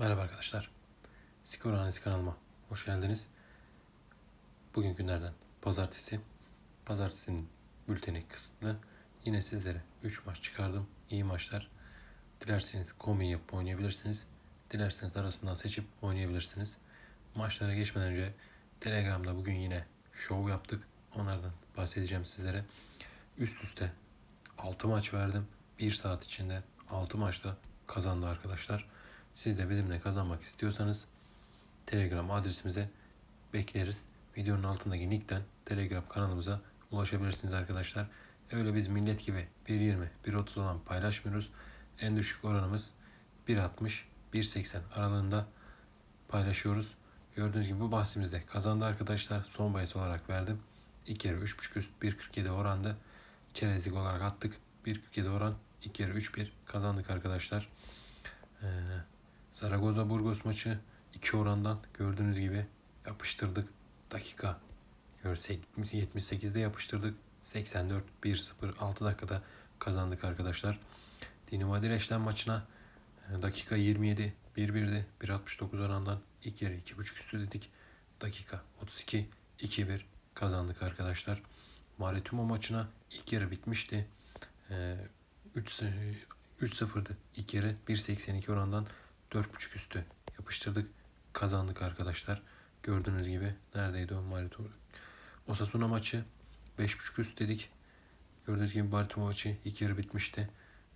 Merhaba arkadaşlar. Skor Hanesi kanalıma hoş geldiniz. Bugün günlerden pazartesi. Pazartesinin bülteni kısıtlı. Yine sizlere 3 maç çıkardım. İyi maçlar. Dilerseniz kombin yapıp oynayabilirsiniz. Dilerseniz arasından seçip oynayabilirsiniz. Maçlara geçmeden önce Telegram'da bugün yine şov yaptık. Onlardan bahsedeceğim sizlere. Üst üste 6 maç verdim. 1 saat içinde 6 maçta kazandı arkadaşlar. Siz de bizimle kazanmak istiyorsanız Telegram adresimize bekleriz. Videonun altındaki linkten Telegram kanalımıza ulaşabilirsiniz arkadaşlar. Öyle biz millet gibi 1.20, 1.30 olan paylaşmıyoruz. En düşük oranımız 1.60, 1.80 aralığında paylaşıyoruz. Gördüğünüz gibi bu bahsimizde kazandı arkadaşlar. Son bahis olarak verdim. İlk yarı 3.5 üst 1.47 oranda. Çerezlik olarak attık. 1.47 oran. İlk yarı 3-1 kazandık arkadaşlar. Ee, Zaragoza Burgos maçı 2 orandan gördüğünüz gibi yapıştırdık. Dakika görsek 78'de yapıştırdık. 84 1-0 6 dakikada kazandık arkadaşlar. Dinamo Direç'ten maçına e, dakika 27 1-1'di. 1.69 orandan ilk yarı 2.5 üstü dedik. Dakika 32 2-1 kazandık arkadaşlar. Maritimo maçına ilk yarı bitmişti. Ee, 3 3-0'dı ilk yarı 1.82 orandan 4.5 üstü yapıştırdık. Kazandık arkadaşlar. Gördüğünüz gibi neredeydi o Marito? Osasuna maçı 5.5 üst dedik. Gördüğünüz gibi Baltimore maçı ilk yarı bitmişti.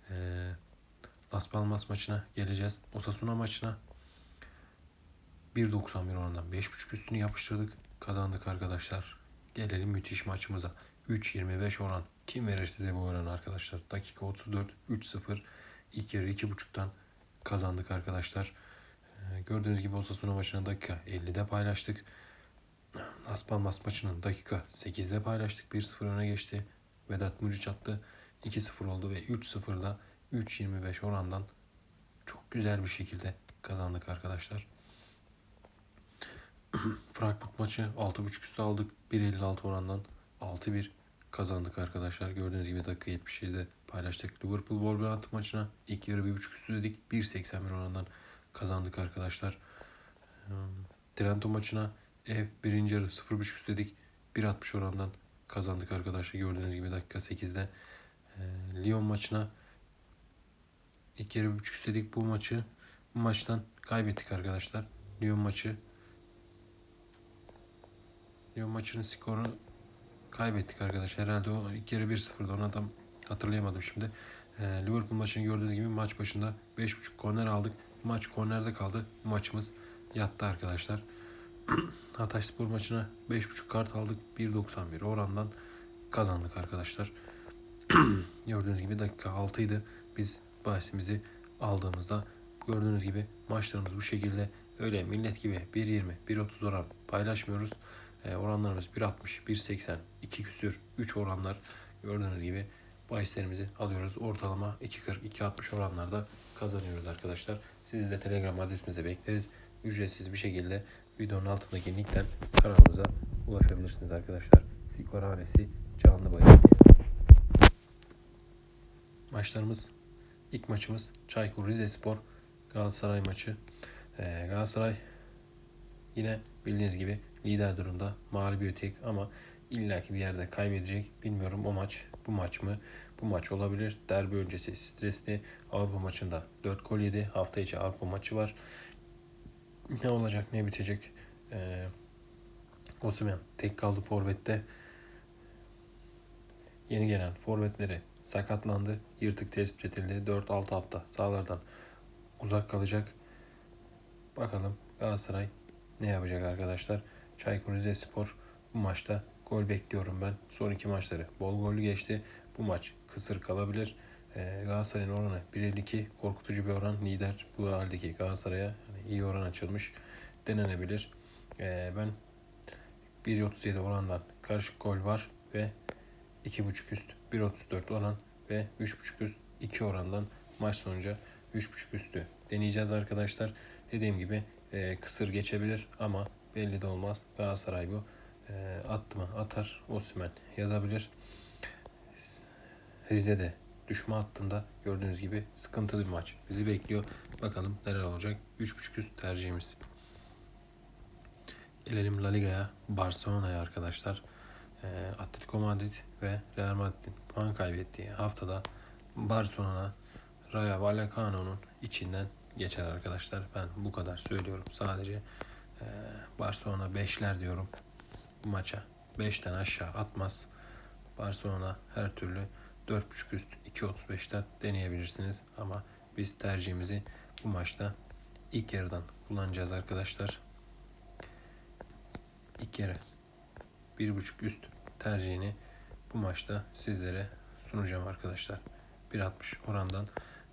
Ee, Las Palmas maçına geleceğiz. Osasuna maçına 1.91 orandan 5.5 üstünü yapıştırdık. Kazandık arkadaşlar. Gelelim müthiş maçımıza. 3.25 oran. Kim verir size bu oranı arkadaşlar? Dakika 34 3-0. İlk yarı 2.5'tan kazandık arkadaşlar. Ee, gördüğünüz gibi Osasuna maçını dakika 50'de paylaştık. Las Palmas maçının dakika 8'de paylaştık. 1-0 öne geçti. Vedat Muriç attı. 2-0 oldu ve 3-0'da 3.25 orandan çok güzel bir şekilde kazandık arkadaşlar. Frankfurt maçı 6.5 üstü aldık. 1.56 orandan 6-1 kazandık arkadaşlar. Gördüğünüz gibi dakika 77'de paylaştık. Liverpool Wolverhampton maçına ilk yarı 1.5 üstü dedik. 1.81 orandan kazandık arkadaşlar. Hmm, Trento maçına ev birinci yarı 0.5 üstü dedik. 1.60 orandan kazandık arkadaşlar. Gördüğünüz gibi dakika 8'de. Ee, Lyon maçına ilk yarı 1.5 üstü dedik. Bu maçı bu maçtan kaybettik arkadaşlar. Lyon maçı Lyon maçının skorunu kaybettik arkadaşlar. Herhalde o ilk yarı 1-0'da onu tam hatırlayamadım şimdi. Ee, Liverpool maçını gördüğünüz gibi maç başında 5.5 korner aldık. Maç kornerde kaldı. Maçımız yattı arkadaşlar. Hatay Spor maçına 5.5 kart aldık. 1.91 orandan kazandık arkadaşlar. gördüğünüz gibi dakika 6 idi. Biz bahsimizi aldığımızda gördüğünüz gibi maçlarımız bu şekilde öyle millet gibi 1.20 1.30 oran paylaşmıyoruz. E, oranlarımız 1.60, 1.80, 2 küsür, 3 oranlar gördüğünüz gibi bahislerimizi alıyoruz. Ortalama 2.40, 2.60 oranlarda kazanıyoruz arkadaşlar. Sizi de Telegram adresimize bekleriz. Ücretsiz bir şekilde videonun altındaki linkten kanalımıza ulaşabilirsiniz arkadaşlar. Skor hanesi canlı bahis. Maçlarımız ilk maçımız Çaykur Rizespor Galatasaray maçı. Ee, Galatasaray yine bildiğiniz gibi lider durumda mağlubiyet tek ama illaki bir yerde kaybedecek. Bilmiyorum o maç bu maç mı? Bu maç olabilir. Derbi öncesi stresli. Avrupa maçında 4 gol yedi. Hafta içi Avrupa maçı var. Ne olacak ne bitecek? Ee, Osimhen tek kaldı forvette. Yeni gelen forvetleri sakatlandı. Yırtık tespit edildi. 4-6 hafta sahalardan uzak kalacak. Bakalım Galatasaray ne yapacak arkadaşlar? Çaykur Rizespor bu maçta gol bekliyorum ben. Son iki maçları bol gollü geçti. Bu maç kısır kalabilir. Ee, Galatasaray'ın oranı 1.52 korkutucu bir oran. Lider bu haldeki Galatasaray'a yani iyi oran açılmış. Denenebilir. Ee, ben 1.37 orandan karışık gol var ve 2.5 üst 1.34 oran ve 3.5 üst 2 orandan maç sonucu 3.5 üstü deneyeceğiz arkadaşlar. Dediğim gibi e, kısır geçebilir ama belli de olmaz. Galatasaray bu. E, attı mı atar. Osimhen yazabilir. Rize'de düşme hattında gördüğünüz gibi sıkıntılı bir maç bizi bekliyor. Bakalım neler olacak. 3.5 üst tercihimiz. Gelelim La Liga'ya, Barcelona'ya arkadaşlar. Ee, Atletico Madrid ve Real Madrid'in puan kaybettiği haftada Barcelona Rayo Vallecano'nun içinden geçer arkadaşlar. Ben bu kadar söylüyorum. Sadece e, Barcelona 5'ler diyorum bu maça. 5'ten aşağı atmaz. Barcelona her türlü 4.5 üst 2.35'ten deneyebilirsiniz. Ama biz tercihimizi bu maçta ilk yarıdan kullanacağız arkadaşlar. İlk yarı 1.5 üst tercihini bu maçta sizlere sunacağım arkadaşlar. 1.60 orandan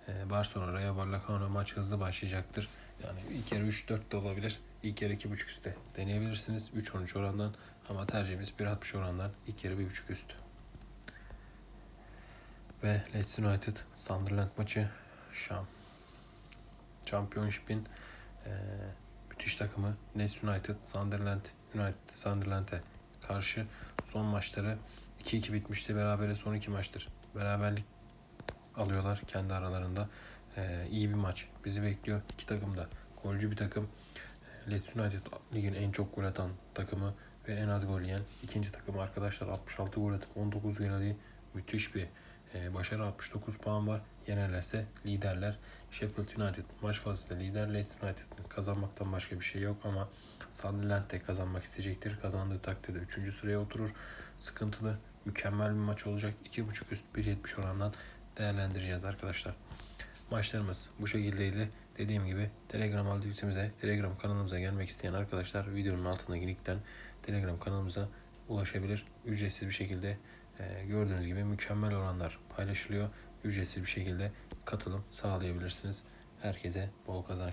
e, Barcelona Rayo Vallecano maç hızlı başlayacaktır. Yani ilk yarı 3-4 de olabilir. İlk yarı 2.5 üstte deneyebilirsiniz. 3-13 orandan ama tercihimiz 1.60 orandan ilk yarı 1.5 üst. Ve Leeds United Sunderland maçı Şam. Championship'in e, müthiş takımı Leeds United Sunderland United Sunderland'e karşı son maçları 2-2 bitmişti. Berabere son iki maçtır. Beraberlik alıyorlar kendi aralarında. Ee, iyi bir maç bizi bekliyor. İki takım da golcü bir takım. Leeds United ligin en çok gol atan takımı ve en az gol yiyen ikinci takım arkadaşlar 66 gol atıp 19 gol yediği müthiş bir e, başarı 69 puan var. Yenerlerse liderler. Sheffield United maç fazlasıyla lider. Leeds United'ın kazanmaktan başka bir şey yok ama Sunderland de kazanmak isteyecektir. Kazandığı takdirde 3. sıraya oturur. Sıkıntılı, mükemmel bir maç olacak. 2.5 üst 1.70 orandan değerlendireceğiz arkadaşlar. Maçlarımız bu şekildeydi. Dediğim gibi Telegram adresimize, Telegram kanalımıza gelmek isteyen arkadaşlar videonun altındaki linkten Telegram kanalımıza ulaşabilir. Ücretsiz bir şekilde e, gördüğünüz gibi mükemmel oranlar paylaşılıyor. Ücretsiz bir şekilde katılım sağlayabilirsiniz. Herkese bol kazançlar.